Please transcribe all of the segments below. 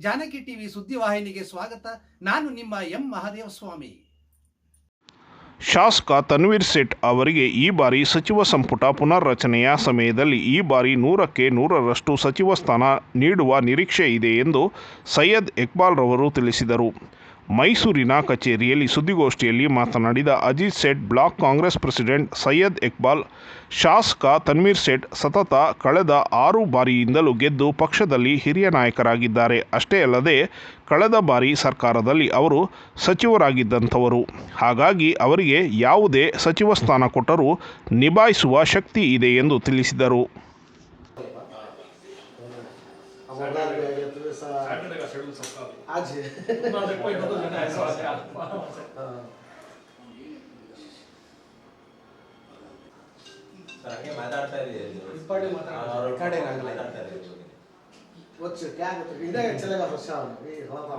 Janaki TV ಸುದ್ದಿವಾಹಿನಿಗೆ ಸ್ವಾಗತ. ನಾನು ನಿಮ್ಮ ಎಂ ಮಹಾದೇವ ಸ್ವಾಮಿ ಶಾಸಕ ತನ್ವೀರ್ ಸೇಠ್ ಅವರಿಗೆ ಈ ಬಾರಿ ಸಚಿವ ಸಂಪುಟ ಪುನರ್ರಚನೆಯ ಸಮಯದಲ್ಲಿ ಈ ಬಾರಿ ನೂರಕ್ಕೆ ನೂರರಷ್ಟು ಸಚಿವ ಸ್ಥಾನ ನೀಡುವ ನಿರೀಕ್ಷೆ ಇದೆ ಎಂದು ಸೈಯದ್ ಇಕ್ಬಾಲ್ರವರು ತಿಳಿಸಿದರು. ಮೈಸೂರಿನ ಕಚೇರಿಯಲ್ಲಿ ಸುದ್ದಿಗೋಷ್ಠಿಯಲ್ಲಿ ಮಾತನಾಡಿದ ಅಜಿತ್ ಸೇಠ್, ಬ್ಲಾಕ್ ಕಾಂಗ್ರೆಸ್ ಪ್ರೆಸಿಡೆಂಟ್ ಸೈಯದ್ ಇಕ್ಬಾಲ್, ಶಾಸಕ ತನ್ವೀರ್ ಸೇಠ್ ಸತತ ಕಳೆದ ಆರು ಬಾರಿಯಿಂದಲೂ ಗೆದ್ದು ಪಕ್ಷದಲ್ಲಿ ಹಿರಿಯ ನಾಯಕರಾಗಿದ್ದಾರೆ. ಅಷ್ಟೇ ಅಲ್ಲದೆ, ಕಳೆದ ಬಾರಿ ಸರ್ಕಾರದಲ್ಲಿ ಅವರು ಸಚಿವರಾಗಿದ್ದಂಥವರು. ಹಾಗಾಗಿ ಅವರಿಗೆ ಯಾವುದೇ ಸಚಿವ ಸ್ಥಾನ ಕೊಟ್ಟರೂ ನಿಭಾಯಿಸುವ ಶಕ್ತಿ ಇದೆ ಎಂದು ತಿಳಿಸಿದರು. हम उधर गए ये तो ऐसा साढ़े आज है ना तो कोई बदल नहीं है ऐसा ಹಾಗೆ ಮಾತಾಡ್ತಾ ಇದೆ ಇಂಪಾರ್ಟೆಂಟ್ ಮಾತಾಡ್ತಾರೆ ರೆಕಾರ್ಡ್ ಏನಾಗಲ್ಲ ಮಾತಾಡ್ತಾ ಇದೆ ಒಚ್ಚು ಕ್ಯಾಗ್ ಇದೇ ಚಲಗ ವರ್ಷ ಈ ಹೊರತಾವ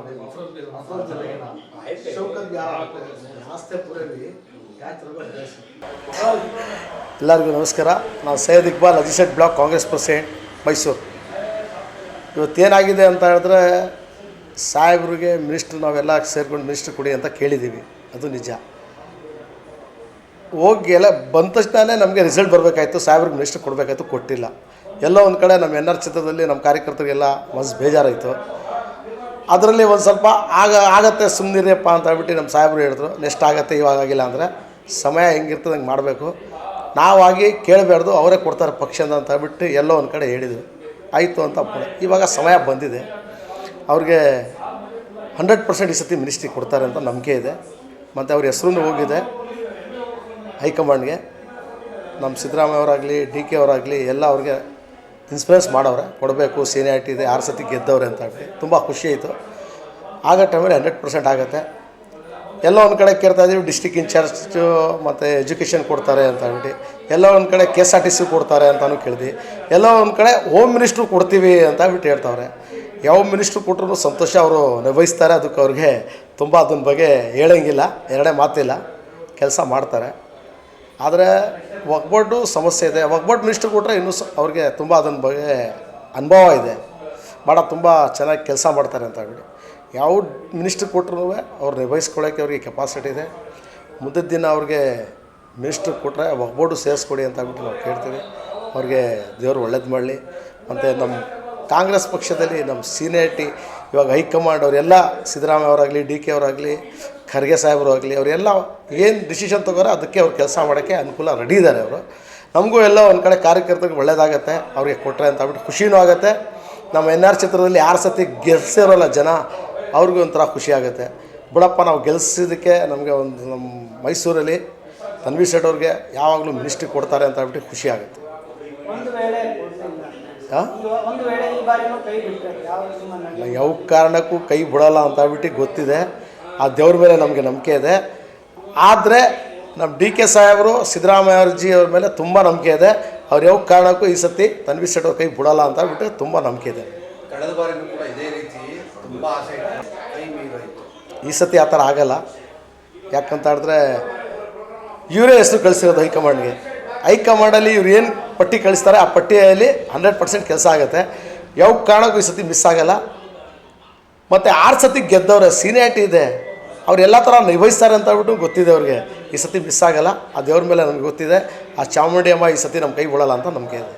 ಎಲ್ಲರಿಗೂ ನಮಸ್ಕಾರ ನಾವು ಸೈಯದ್ ಇಕ್ಬಾಲ್ ಅಜಿಸೆಟ್ ಬ್ಲಾಕ್ ಕಾಂಗ್ರೆಸ್ ಪ್ರೆಸಿಡೆಂಟ್ ಮೈಸೂರು ಇವತ್ತೇನಾಗಿದೆ ಅಂತ ಹೇಳಿದ್ರೆ ಸಾಹೇಬ್ರಿಗೆ ಮಿನಿಸ್ಟ್ರ್ ನಾವೆಲ್ಲ ಸೇರ್ಕೊಂಡು ಮಿನಿಸ್ಟ್ರ್ ಕೊಡಿ ಅಂತ ಕೇಳಿದ್ದೀವಿ. ಅದು ನಿಜ. ಹೋಗಿ ಎಲ್ಲ ಬಂದ ತಕ್ಷಣ ನಮಗೆ ರಿಸಲ್ಟ್ ಬರಬೇಕಾಯ್ತು, ಸಾಹೇಬ್ರಿಗೆ ಮಿನಿಸ್ಟ್ರ್ ಕೊಡಬೇಕಾಯ್ತು, ಕೊಟ್ಟಿಲ್ಲ. ಎಲ್ಲೋ ಒಂದು ಕಡೆ ನಮ್ಮ ಎನ್ ಆರ್ ಚಿತ್ರದಲ್ಲಿ ನಮ್ಮ ಕಾರ್ಯಕರ್ತರಿಗೆಲ್ಲ ಮನಸ್ಸು ಬೇಜಾರಾಯಿತು. ಅದರಲ್ಲಿ ಒಂದು ಸ್ವಲ್ಪ ಆಗ, ಆಗತ್ತೆ ಸುಮ್ಮನಿರಿಯಪ್ಪ ಅಂತ ಹೇಳ್ಬಿಟ್ಟು ನಮ್ಮ ಸಾಹೇಬರು ಹೇಳಿದ್ರು ನೆಕ್ಸ್ಟ್ ಆಗತ್ತೆ, ಇವಾಗ ಆಗಿಲ್ಲ ಅಂದರೆ ಸಮಯ ಹೆಂಗಿರ್ತದೆ ಹಂಗೆ ಮಾಡಬೇಕು. ನಾವಾಗಿ ಕೇಳಬಾರ್ದು, ಅವರೇ ಕೊಡ್ತಾರೆ ಪಕ್ಷದ ಅಂತ ಹೇಳ್ಬಿಟ್ಟು ಎಲ್ಲೋ ಒಂದು ಕಡೆ ಹೇಳಿದ್ವಿ ಆಯಿತು ಅಂತ ಒಪ್ಕೊಂಡೆ. ಇವಾಗ ಸಮಯ ಬಂದಿದೆ. ಅವ್ರಿಗೆ ಹಂಡ್ರೆಡ್ ಪರ್ಸೆಂಟ್ ಈ ಸತಿ ಮಿನಿಸ್ಟ್ರಿ ಕೊಡ್ತಾರೆ ಅಂತ ನಂಬಿಕೆ ಇದೆ. ಮತ್ತು ಅವ್ರ ಹೆಸ್ರೂ ಹೋಗಿದೆ ಹೈಕಮಾಂಡ್ಗೆ. ನಮ್ಮ ಸಿದ್ದರಾಮಯ್ಯ ಅವರಾಗಲಿ ಡಿ ಕೆ ಅವರಾಗಲಿ ಎಲ್ಲ ಅವ್ರಿಗೆ ಇನ್ಸ್ಪಿರೆನ್ಸ್ ಮಾಡವ್ರೆ. ಕೊಡಬೇಕು ಸೀನಿಯಾರಿಟಿ ಇದೆ, ಆರು ಸತಿ ಗೆದ್ದವ್ರೆ ಅಂತ ಹೇಳಿ. ತುಂಬ ಖುಷಿ ಆಯಿತು. ಆಗೋ ಟೈಮಲ್ಲಿ ಹಂಡ್ರೆಡ್ ಪರ್ಸೆಂಟ್ ಆಗುತ್ತೆ. ಎಲ್ಲೋ ಒಂದು ಕಡೆ ಕೇಳ್ತಾ ಇದ್ದೀವಿ ಡಿಸ್ಟಿಕ್ ಇನ್ಚಾರ್ಜು ಮತ್ತು ಎಜುಕೇಷನ್ ಕೊಡ್ತಾರೆ ಅಂತ ಹೇಳ್ಬಿಟ್ಟು. ಎಲ್ಲ ಒಂದು ಕಡೆ K S R T C ಕೊಡ್ತಾರೆ ಅಂತಲೂ ಕೇಳಿದ್ವಿ. ಎಲ್ಲ ಒಂದು ಕಡೆ ಹೋಮ್ ಮಿನಿಸ್ಟ್ರು ಕೊಡ್ತೀವಿ ಅಂತ ಬಿಟ್ಟು ಹೇಳ್ತಾವ್ರೆ. ಯಾವ ಮಿನಿಸ್ಟ್ರು ಕೊಟ್ಟರು ಸಂತೋಷ ಅವರು ನಿರ್ವಹಿಸ್ತಾರೆ ಅದಕ್ಕೆ ಅವ್ರಿಗೆ ತುಂಬ ಅದನ್ನ ಬಗ್ಗೆ ಹೇಳೋಂಗಿಲ್ಲ, ಎರಡೇ ಮಾತಿಲ್ಲ, ಕೆಲಸ ಮಾಡ್ತಾರೆ. ಆದರೆ ಒಗ್ಬಡ್ಡು ಸಮಸ್ಯೆ ಇದೆ. ಒಗ್ಬಡ್ಡು ಮಿನಿಸ್ಟ್ರು ಕೊಟ್ಟರೆ ಇನ್ನೂ ಸ ಅವ್ರಿಗೆ ತುಂಬ ಅದನ್ನ ಬಗ್ಗೆ ಅನುಭವ ಇದೆ. ಭಾಳ ತುಂಬ ಚೆನ್ನಾಗಿ ಕೆಲಸ ಮಾಡ್ತಾರೆ ಅಂತ ಹೇಳ್ಬಿಟ್ಟು. ಯಾವ ಮಿನಿಸ್ಟ್ರ್ ಕೊಟ್ಟರು ಅವ್ರು ನಿಭಾಯಿಸ್ಕೊಳ್ಳೋಕ್ಕೆ ಅವ್ರಿಗೆ ಕೆಪಾಸಿಟಿ ಇದೆ. ಮುಂದಿನ ದಿನ ಅವ್ರಿಗೆ ಮಿನಿಸ್ಟ್ರ್ ಕೊಟ್ಟರೆ ಒಗ್ಗಟ್ಟು ಸೇರಿಸ್ಕೊಡಿ ಅಂತ ನಾವು ಕೇಳ್ತೀವಿ. ಅವ್ರಿಗೆ ದೇವರು ಒಳ್ಳೇದು ಮಾಡಲಿ. ಮತ್ತು ನಮ್ಮ ಕಾಂಗ್ರೆಸ್ ಪಕ್ಷದಲ್ಲಿ ನಮ್ಮ ಸೀನಿಯಾರಿಟಿ, ಇವಾಗ ಹೈಕಮಾಂಡ್ ಅವರೆಲ್ಲ, ಸಿದ್ದರಾಮಯ್ಯ ಅವರಾಗಲಿ, ಡಿ ಕೆ ಅವರಾಗಲಿ, ಖರ್ಗೆ ಸಾಹೇಬರು ಆಗಲಿ, ಅವರೆಲ್ಲ ಏನು ಡಿಸಿಷನ್ ತಗೋರೋ ಅದಕ್ಕೆ ಅವ್ರು ಕೆಲಸ ಮಾಡೋಕ್ಕೆ ಅನುಕೂಲ ರೆಡಿ ಇದ್ದಾರೆ ಅವರು. ನಮಗೂ ಎಲ್ಲ ಒಂದು ಕಡೆ ಕಾರ್ಯಕರ್ತರಿಗೆ ಒಳ್ಳೇದಾಗತ್ತೆ, ಅವ್ರಿಗೆ ಕೊಟ್ಟರೆ ಅಂತ ಅಂದ್ಬಿಟ್ಟು ಖುಷಿನೂ ಆಗುತ್ತೆ. ನಮ್ಮ ಎನ್ ಆರ್ ಚಿತ್ರದಲ್ಲಿ ಯಾರು ಸತಿ ಗೆಲ್ಸಿರೋಲ್ಲ ಜನ ಅವ್ರಿಗೂ ಒಂಥರ ಖುಷಿ ಆಗುತ್ತೆ. ಬಿಡಪ್ಪ ನಾವು ಗೆಲ್ಸಿದ್ದಕ್ಕೆ ನಮಗೆ ಒಂದು ನಮ್ಮ ಮೈಸೂರಲ್ಲಿ ತನ್ವಿ ಶೆಟ್ ಅವ್ರಿಗೆ ಯಾವಾಗಲೂ ಮಿನಿಸ್ಟ್ರಿ ಕೊಡ್ತಾರೆ ಅಂತ ಹೇಳ್ಬಿಟ್ಟು ಖುಷಿ ಆಗುತ್ತೆ. ಯಾವ ಕಾರಣಕ್ಕೂ ಕೈ ಬಿಡೋಲ್ಲ ಅಂತ ಹೇಳ್ಬಿಟ್ಟು ಗೊತ್ತಿದೆ. ಆ ದೇವ್ರ ಮೇಲೆ ನಮಗೆ ನಂಬಿಕೆ ಇದೆ. ಆದರೆ ನಮ್ಮ ಡಿ ಕೆ ಸಾಹೇಬರು ಸಿದ್ದರಾಮಯ್ಯವ್ರಜಿ ಅವ್ರ ಮೇಲೆ ತುಂಬ ನಂಬಿಕೆ ಇದೆ. ಅವ್ರು ಯಾವ ಕಾರಣಕ್ಕೂ ಈ ಸತಿ ತನ್ವಿ ಶೆಟ್ ಅವ್ರ ಕೈ ಬಿಡೋಲ್ಲ ಅಂತ ಹೇಳ್ಬಿಟ್ಟು ತುಂಬ ನಂಬಿಕೆ ಇದೆ. ಕಳೆದ ಬಾರಿನೂ ಕೂಡ ಇದೇ ರೀತಿ ತುಂಬ ಆಸೆ ಈ ಸತಿ ಆ ಥರ ಆಗೋಲ್ಲ. ಯಾಕಂತ ಹೇಳಿದ್ರೆ ಇವರೇ ಹೆಸರು ಕಳಿಸಿರೋದು ಹೈಕಮಾಂಡ್ಗೆ. ಹೈಕಮಾಂಡಲ್ಲಿ ಇವ್ರು ಏನು ಪಟ್ಟಿ ಕಳಿಸ್ತಾರೆ ಆ ಪಟ್ಟಿಯಲ್ಲಿ ಹಂಡ್ರೆಡ್ ಪರ್ಸೆಂಟ್ ಕೆಲಸ ಆಗುತ್ತೆ. ಯಾವ ಕಾರಣಕ್ಕೂ ಈ ಸತಿ ಮಿಸ್ ಆಗೋಲ್ಲ. ಮತ್ತು ಆರು ಸತಿ ಗೆದ್ದವ್ರೆ, ಸೀನಿಯಾರಿಟಿ ಇದೆ. ಅವ್ರು ಎಲ್ಲ ಥರ ನಿಭಾಯಿಸ್ತಾರೆ ಅಂತ ಹೇಳ್ಬಿಟ್ಟು ಗೊತ್ತಿದೆ ಅವ್ರಿಗೆ. ಈ ಸತಿ ಮಿಸ್ ಆಗಲ್ಲ. ಆ ದೇವ್ರ ಮೇಲೆ ನನಗೆ ಗೊತ್ತಿದೆ. ಆ ಚಾಮುಂಡಿ ಅಮ್ಮ ಈ ಸತಿ ನಮ್ಮ ಕೈ ಬಿಡಲ್ಲ ಅಂತ ನಂಬಿಕೆ ಇದೆ.